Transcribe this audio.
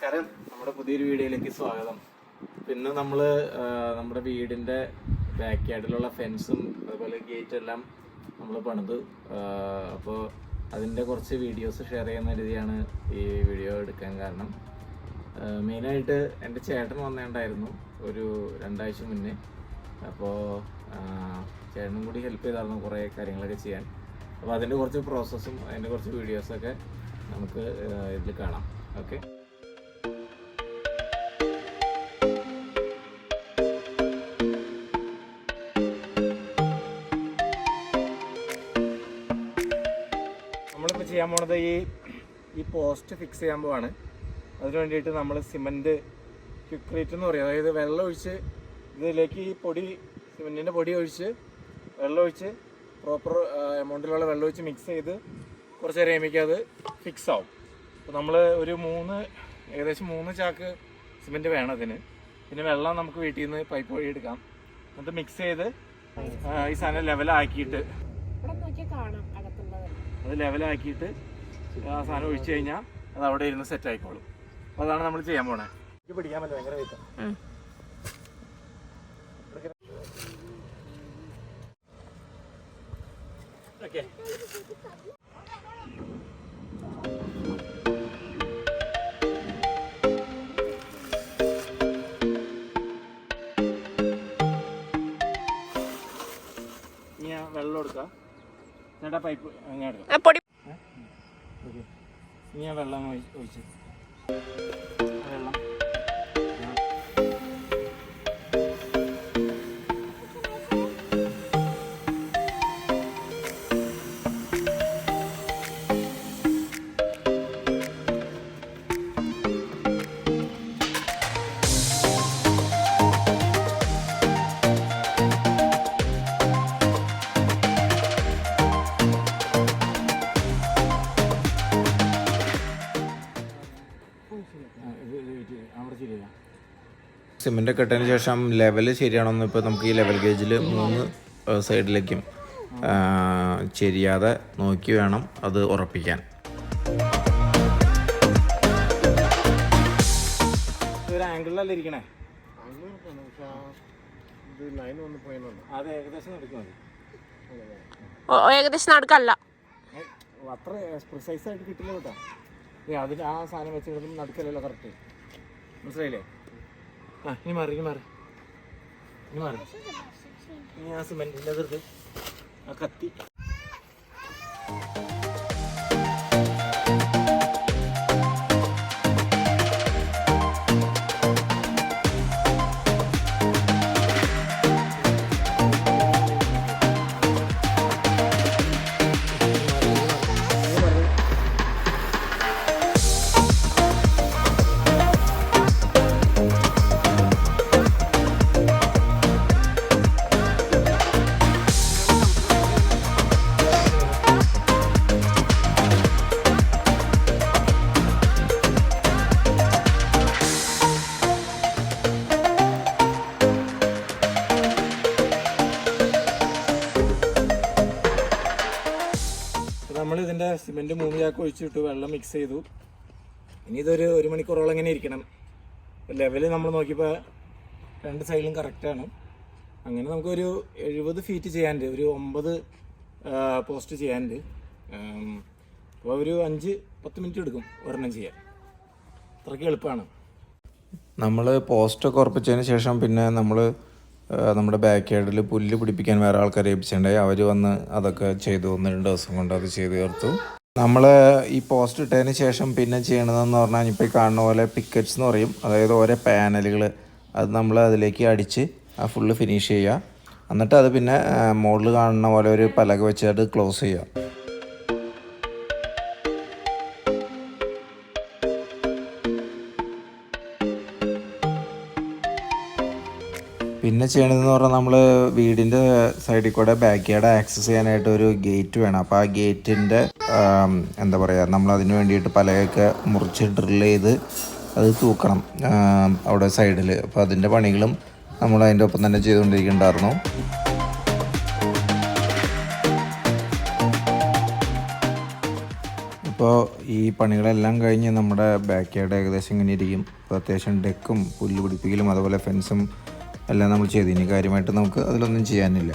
നമസ്കാരം. നമ്മുടെ പുതിയൊരു വീഡിയോയിലേക്ക് സ്വാഗതം. പിന്നെ നമ്മൾ നമ്മുടെ വീടിന്റെ ബാക്ക് യാർഡിലുള്ള ഫെൻസും അതുപോലെ ഗേറ്റ് എല്ലാം നമ്മൾ പണിത്. അപ്പോൾ അതിന്റെ കുറച്ച് വീഡിയോസ് ഷെയർ ചെയ്യുന്ന രീതിയാണ് ഈ വീഡിയോ എടുക്കാൻ കാരണം. മെയിനായിട്ട് എന്റെ ചേട്ടൻ വന്നിട്ടുണ്ടായിരുന്നു ഒരു രണ്ടാഴ്ച മുന്നേ. അപ്പോൾ ചേട്ടനും കൂടി ഹെൽപ്പ് ചെയ്തായിരുന്നു കുറേ കാര്യങ്ങളൊക്കെ ചെയ്യാൻ. അപ്പോൾ അതിന്റെ കുറച്ച് പ്രോസസ്സും അതിന്റെ കുറച്ച് വീഡിയോസൊക്കെ നമുക്ക് ഇതിൽ കാണാം. ഓക്കെ നമ്മളിപ്പോൾ ചെയ്യാൻ പോണത് ഈ ഈ പോസ്റ്റ് ഫിക്സ് ചെയ്യാൻ പോവാണ്. അതിന് വേണ്ടിയിട്ട് നമ്മൾ സിമന്റ് ക്വിക്രീറ്റ് എന്ന് പറയും. അതായത് വെള്ളം ഒഴിച്ച് ഇതിലേക്ക് ഈ പൊടി സിമെന്റിന്റെ പൊടി ഒഴിച്ച് വെള്ളം ഒഴിച്ച് പ്രോപ്പർ എമൗണ്ടിലുള്ള വെള്ളം ഒഴിച്ച് മിക്സ് ചെയ്ത് കുറച്ച് നേരം അത് ഫിക്സ് ആവും. അപ്പോൾ നമ്മൾ ഒരു മൂന്ന് ഏകദേശം മൂന്ന് ചാക്ക് സിമെന്റ് വേണം അതിന്. പിന്നെ വെള്ളം നമുക്ക് വീട്ടിൽ നിന്ന് പൈപ്പ് വഴി എടുക്കാം. എന്നിട്ട് മിക്സ് ചെയ്ത് ഈ സാധനം ലെവലാക്കിയിട്ട് അത് ലെവലാക്കിയിട്ട് ആ സാധനം ഒഴിച്ചു കഴിഞ്ഞാൽ അത് അവിടെ ഇരുന്ന് സെറ്റ് ആയിക്കോളും. അപ്പോൾ അതാണ് നമ്മൾ ചെയ്യാൻ പോണേ. എനിക്ക് പിടിക്കാൻ പറ്റില്ല ഭയങ്കര വെയിറ്റ് ഓക്കെ. ചേട്ടാ പൈപ്പ് ഞാൻ എടുക്കാം. ഇനി ഞാൻ വെള്ളം ഒഴി- ഒഴിച്ച്. അവിടെ ശരിയാ സിമെന്റ് ഒക്കെ ഇട്ടതിന് ശേഷം ലെവൽ ശരിയാണെന്ന് ഇപ്പോൾ നമുക്ക് ഈ ലെവൽ ഗേജിൽ മൂന്ന് സൈഡിലേക്കും ശരിയാതെ ചെരിയാതെ നോക്കി വേണം അത് ഉറപ്പിക്കാൻ. ഒരു ആംഗിളിലല്ല ഇരിക്കണേ? ഏകദേശം നടക്കല്ല. അത്ര പ്രിസൈസ് ആയിട്ട് കിട്ടില്ല കേട്ടോ. അതിന് ആ സാധനം വെച്ചിടുന്ന നടുക്കല്ലല്ലോ കറക്റ്റ് മനസ്സിലായില്ലേ? ആ ഇനി മാറി ഇനി മാറി. ഇനി മാറി. ഇനി ആ സിമെന്റിന്റെ അതിർത്ത് ആ കത്തി. നമ്മൾ ഇതിന്റെ സിമെന്റ് മൂന്ന് ഒഴിച്ചിട്ട് വെള്ളം മിക്സ് ചെയ്തു. ഇനി ഇതൊരു ഒരു മണിക്കൂറോളം ഇങ്ങനെ ഇരിക്കണം. ലെവൽ നമ്മൾ നോക്കിയപ്പോൾ രണ്ട് സൈഡിലും കറക്റ്റാണ് അങ്ങനെ നമുക്കൊരു എഴുപത് ഫീറ്റ് ചെയ്യാനുണ്ട്. ഒരു ഒമ്പത് പോസ്റ്റ് ചെയ്യാനുണ്ട്. അപ്പോൾ ഒരു അഞ്ച് പത്ത് മിനിറ്റ് എടുക്കും ഒരെണ്ണം ചെയ്യാൻ. അത്രയ്ക്ക് എളുപ്പമാണ് നമ്മൾ പോസ്റ്റൊക്കെ ഉറപ്പിച്ചതിന് ശേഷം പിന്നെ നമ്മൾ നമ്മുടെ ബാക്ക് യാർഡിൽ പുല്ല് പിടിപ്പിക്കാൻ വേറെ ആൾക്കാരെ ഏൽപ്പിച്ചിട്ടുണ്ടായി. അവർ വന്ന് അതൊക്കെ ചെയ്തു. ഒന്ന് രണ്ട് ദിവസം കൊണ്ട് അത് ചെയ്ത് തീർത്തു. നമ്മൾ ഈ പോസ്റ്റ് ഇട്ടതിന് ശേഷം പിന്നെ ചെയ്യണതെന്ന് പറഞ്ഞാൽ ഇപ്പോൾ ഈ കാണുന്ന പോലെ പിക്കറ്റ്സ് എന്ന് പറയും. അതായത് ഓരോ പാനലുകൾ അത് നമ്മൾ അതിലേക്ക് അടിച്ച് ആ ഫുള്ള് ഫിനിഷ് ചെയ്യുക എന്നിട്ട് അത് പിന്നെ മുകളിൽ കാണുന്ന പോലെ ഒരു പലക വെച്ചിട്ട് ക്ലോസ് ചെയ്യുക പിന്നെ ചെയ്യണതെന്ന് പറഞ്ഞാൽ നമ്മൾ വീടിന്റെ സൈഡിൽ കൂടെ ബാക്ക് യാർഡ് ആക്സസ് ചെയ്യാനായിട്ട് ഒരു ഗേറ്റ് വേണം. അപ്പോൾ ആ ഗേറ്റിന്റെ എന്താ പറയുക നമ്മൾ അതിന് വേണ്ടിയിട്ട് പലയൊക്കെ മുറിച്ച് ഡ്രിൽ ചെയ്ത് അത് തൂക്കണം. അവിടെ സൈഡിൽ അപ്പോൾ അതിന്റെ പണികളും നമ്മൾ അതിന്റെ ഒപ്പം തന്നെ ചെയ്തുകൊണ്ടിരിക്കുന്നുണ്ടായിരുന്നു. ഇപ്പോൾ ഈ പണികളെല്ലാം കഴിഞ്ഞ് നമ്മുടെ ബാക്ക് യാർഡ് ഏകദേശം ഇങ്ങനെ ഇരിക്കും. ഇപ്പോൾ അത്യാവശ്യം ഡെക്കും പുല്ല് പിടിപ്പിക്കലും അതുപോലെ ഫെൻസും എല്ലാം നമ്മൾ ചെയ്തു. ഇനി കാര്യമായിട്ട് നമുക്ക് അതിലൊന്നും ചെയ്യാനില്ല.